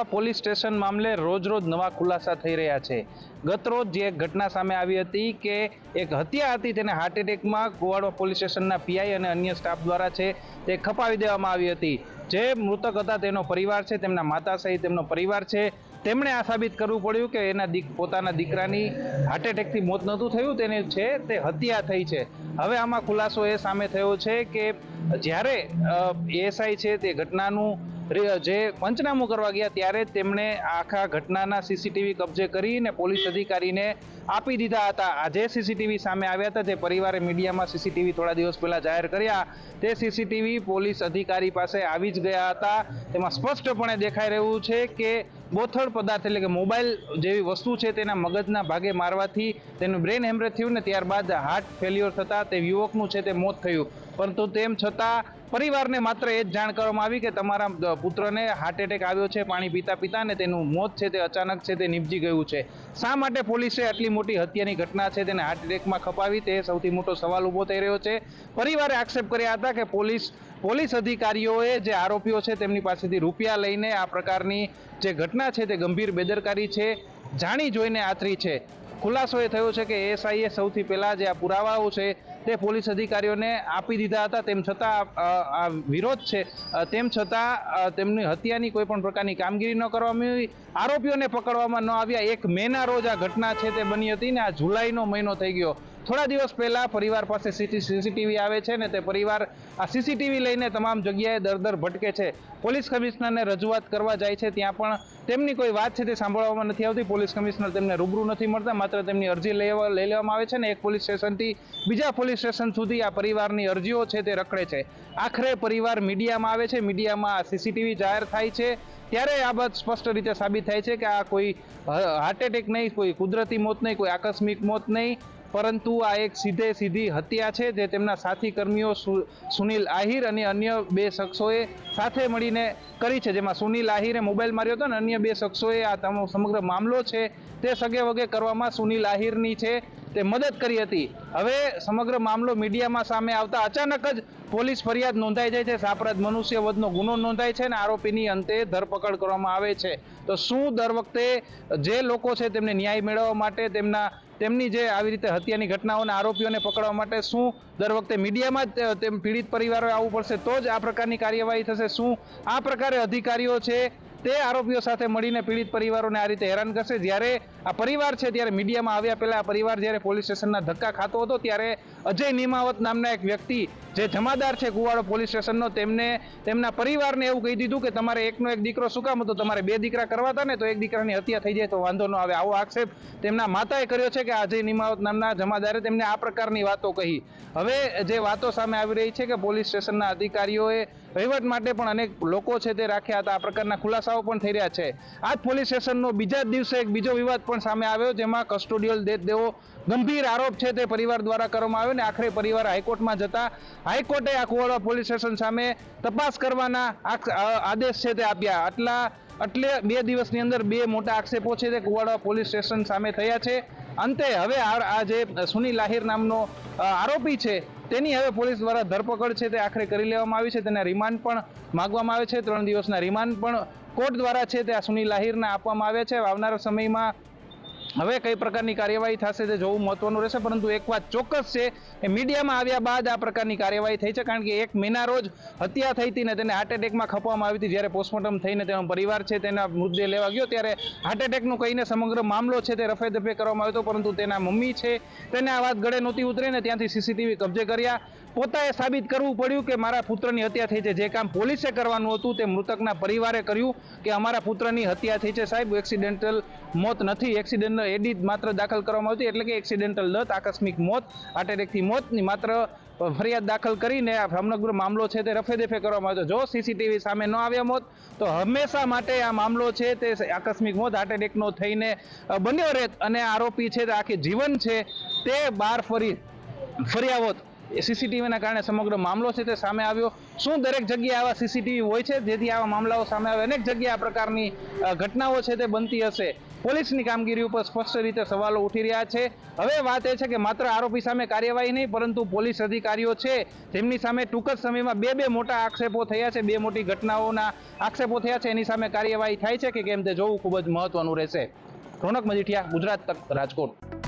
Kuvadva police station મામલે રોજ રોજ નવા ખુલાસા થઈ રહ્યા છે. ગત રોજ જે એક ઘટના સામે આવી હતી કે એક હત્યા હતી તેને હાર્ટ એટેકમાં કુવાડવા પોલીસ સ્ટેશનના પીઆઈ અને અન્ય સ્ટાફ દ્વારા છે તે ખપાવી દેવામાં આવી હતી. જે મૃતક હતા તેનો પરિવાર છે, તેમના માતા સહિત તેમનો પરિવાર છે. તેમણે આ સાબિત કરવું પડ્યું કે એના દીક, પોતાના દીકરાની હાર્ટ એટેકથી મોત નહોતું થયું, તેને છે તે હત્યા થઈ છે. હવે આમાં ખુલાસો એ સામે થયો છે કે જ્યારે એએસઆઈ છે તે ઘટનાનું જે પંચનામું કરવા ગયા ત્યારે તેમણે આખા ઘટનાના સીસીટીવી કબજે કરીને પોલીસ અધિકારીને આપી દીધા હતા. આ જે સીસીટીવી સામે આવ્યા હતા. જે પરિવારે મીડિયામાં સીસીટીવી થોડા દિવસ પહેલાં જાહેર કર્યા. તે સીસીટીવી પોલીસ અધિકારી પાસે આવી જ ગયા હતા. તેમાં સ્પષ્ટપણે દેખાઈ રહ્યું છે કે બોથડ પદાર્થ એટલે કે મોબાઈલ જેવી વસ્તુ છે તેના મગજના ભાગે મારવાથી તેનું બ્રેન હેમરેજ થયું ને ત્યારબાદ હાર્ટ ફેલ્યોર થતાં તે યુવકનું છે તે મોત થયું. પરંતુ તેમ છતાં પરિવારને માત્ર એ જ જાણ કરવામાં આવી કે તમારા પુત્રને હાર્ટ એટેક આવ્યો છે, પાણી પીતા પીતા ને તેનું મોત છે, તે અચાનક છે, તે નિપજી ગયું છે. શા માટે પોલીસે આટલી મોટી હત્યાની ઘટના છે, તેને હાર્ટ એટેકમાં ખપાવી? તે સૌથી મોટો સવાલ ઊભો થઈ રહ્યો છે. પરિવારે આક્ષેપ કર્યા હતા કે પોલીસ પોલીસ અધિકારીઓએ જે આરોપીઓ છે, તેમની પાસેથી રૂપિયા લઈને આ પ્રકારની જે ઘટના છે, તે ગંભીર બેદરકારી છે. જાણી જોઈને આતરી છે. ખુલાસો એ થયો છે કે એએસઆઈએ સૌથી પહેલાં જે આ પુરાવાઓ છે તે પોલીસ અધિકારીઓને આપી દીધા હતા. તેમ છતાં આ વિરોધ છે. તેમ છતાં તેમની હત્યાની કોઈ પણ પ્રકારની કામગીરી ન કરવામાં આવી. આરોપીઓને પકડવામાં ન આવ્યા. એક મેના રોજ આ ઘટના છે તે બની હતી ને આ જુલાઈનો મહિનો થઈ ગયો. થોડા દિવસ પહેલાં પરિવાર પાસે સીસીટીવી આવે છે ને તે પરિવાર આ સીસીટીવી લઈને તમામ જગ્યાએ દર દર ભટકે છે. પોલીસ કમિશનરને રજૂઆત કરવા જાય છે ત્યાં પણ તેમની કોઈ વાત છે તે સાંભળવામાં નથી આવતી. પોલીસ કમિશનર તેમને રૂબરૂ નથી મળતા, માત્ર તેમની અરજી લેવા, લઈ લેવામાં આવે છે ને એક પોલીસ સ્ટેશનથી બીજા પોલીસ સ્ટેશન સુધી આ પરિવારની અરજીઓ છે તે રખડે છે. આખરે પરિવાર મીડિયામાં આવે છે, મીડિયામાં સીસીટીવી જાહેર થાય છે. ત્યારે આ બાબત સ્પષ્ટ રીતે સાબિત થાય છે કે આ કોઈ હાર્ટ એટેક નહીં, કોઈ કુદરતી મોત નહીં, કોઈ આકસ્મિક મોત નહીં, પરંતુ આ એક સીધે સીધી હત્યા છે જે તેમના સાથી કર્મીઓ સુનિલ આહિર અને અન્ય બે શખ્સોએ સાથે મળીને કરી છે. જેમાં સુનિલ આહિરે મોબાઈલ માર્યો હતો ને અન્ય બે શખ્સોએ આ તમામ સમગ્ર મામલો છે તે સગે વગે કરવામાં સુનિલ આહિરની છે. તે મદદ કરી હતી. હવે સમગ્ર મામલો મીડિયામાં સામે આવતા અચાનક જ પોલીસ ફરિયાદ નોંધાઈ જાય છે. સાપરાધ મનુષ્ય વધનો ગુનો નોંધાય છે અને આરોપીની અંતે ધરપકડ કરવામાં આવે છે. તો શું દર વખતે જે લોકો છે તેમને ન્યાય મેળવવા માટે તેમના, તેમની જે આવી રીતે હત્યાની ઘટનાઓના આરોપીઓને પકડવા માટે શું દર વખતે મીડિયામાં જ તેમ પીડિત પરિવારોએ આવવું પડશે, તો જ આ પ્રકારની કાર્યવાહી થશે. શું આ પ્રકારે અધિકારીઓ છે તે આરોપીઓ સાથે મળીને પીડિત પરિવારોને આ રીતે હેરાન કરશે. જ્યારે આ પરિવાર છે, ત્યારે મીડિયામાં આવ્યા પહેલા આ પરિવાર જ્યારે પોલીસ સ્ટેશનના ધક્કા ખાતો હતો, ત્યારે અજય નિમાવત નામના એક વ્યક્તિ જે જમાદાર છે કુવાડો પોલીસ સ્ટેશનનો, તેમને, તેમના પરિવારને એવું કહી દીધું કે તમારે એકનો એક દીકરો શું કામ હતો? તમારે બે દીકરા કરવા હતા ને, તો એક દીકરાની હત્યા થઈ જાય તો વાંધો ન આવે. આવો આક્ષેપ તેમના માતાએ કર્યો છે કે અજય નિમાવત નામના જમાદારે તેમને આ પ્રકારની વાતો કહી. હવે જે વાતો સામે આવી રહી છે કે પોલીસ સ્ટેશનના અધિકારીઓએ વહીવટ માટે પણ અનેક લોકો છે તે રાખ્યા હતા. આ પ્રકારના ખુલાસાઓ પણ થઈ રહ્યા છે. આજ પોલીસ સ્ટેશનનો બીજા જ દિવસે એક બીજો વિવાદ પણ સામે આવ્યો, જેમાં કસ્ટોડિયલ ડેથ દેવો ગંભીર આરોપ છે તે પરિવાર દ્વારા કરવામાં આવ્યો. ને આખરે પરિવાર હાઈકોર્ટમાં જતા. હાઈકોર્ટે આ કુવાડા પોલીસ સ્ટેશન સામે તપાસ કરવાના આદેશ છે તે આપ્યા. આટલા એટલે બે દિવસની અંદર બે મોટા આક્ષેપો છે તે કુવાડા પોલીસ સ્ટેશન સામે થયા છે. અંતે હવે આ જે સુનિલ લાહિર નામનો આરોપી છે તેની હવે પોલીસ દ્વારા ધરપકડ છે તે આખરે કરી લેવામાં આવી છે. તેના રિમાન્ડ પણ માગવામાં આવે છે. ત્રણ દિવસના રિમાન્ડ પણ કોર્ટ દ્વારા છે તે આ સુનિલ આહિરને આપવામાં આવ્યા છે. આવનારા સમયમાં હવે કઈ પ્રકારની કાર્યવાહી થશે તે જોવું મહત્વનું રહેશે, પરંતુ એક વાત ચોક્કસ છે એ મીડિયામાં આવ્યા બાદ આ પ્રકારની કાર્યવાહી થઈ છે, કારણ કે એક મહિના રોજ હત્યા થઈ હતી ને તેને હાર્ટ એટેકમાં ખપવામાં આવી હતી, જ્યારે પોસ્ટમોર્ટમ થઈને તેનો પરિવાર છે તેના મૃતદેહ લેવા ગયો, ત્યારે હાર્ટ એટેકનું કહીને સમગ્ર મામલો છે તે રફે દફે કરવામાં આવ્યો હતો, પરંતુ તેના મમ્મી છે, તેને આ વાત ગળે નહોતી ઉતરીને ત્યાંથી સીસીટીવી કબજે કર્યા. પોતાએ સાબિત કરવું પડ્યું કે મારા પુત્રની હત્યા થઈ છે. જે કામ પોલીસે કરવાનું હતું તે મૃતકના પરિવારે કર્યું કે અમારા પુત્રની હત્યા થઈ છે સાહેબ. એક્સિડેન્ટલ મોત નથી. એક્સિડેન્ટલ એડી માત્ર દાખલ કરવામાં આવતી એટલે કે એક્સિડેન્ટલ ડેથ આકસ્મિક મોત હાર્ટ મોતની માત્ર ફરિયાદ દાખલ કરીને આ સમગ્ર મામલો છે તે રફેદેફે કરવામાં આવ્યો. જો સીસીટીવી સામે ન આવ્યા મોત તો હંમેશા માટે આ મામલો છે તે આકસ્મિક મોત હાર્ટ એટેકનો થઈને બન્યો રહેત. અને આરોપી છે તે આખી જીવન છે તે બહાર ફરી, ફર્યા હોત. સીસીટીવીના કારણે સમગ્ર મામલો છે તે સામે આવ્યો. શું દરેક જગ્યાએ આવા સીસીટીવી હોય છે? જેથી આવા મામલાઓ સામે આવે? અનેક જગ્યાએ આ પ્રકારની ઘટનાઓ છે તે બનતી હશે. પોલીસની કામગીરી ઉપર સ્પષ્ટ રીતે સવાલો ઉઠી રહ્યા છે. હવે વાત એ છે કે માત્ર આરોપી સામે કાર્યવાહી નહીં, પરંતુ પોલીસ અધિકારીઓ છે. તેમની સામે ટૂંક જ સમયમાં બે બે મોટા આક્ષેપો થયા છે, બે મોટી ઘટનાઓના આક્ષેપો થયા છે. એની સામે કાર્યવાહી થાય છે કે કેમ તે જોવું ખૂબ જ મહત્વનું રહેશે. રોનક મજીઠિયા, ગુજરાત તક, રાજકોટ.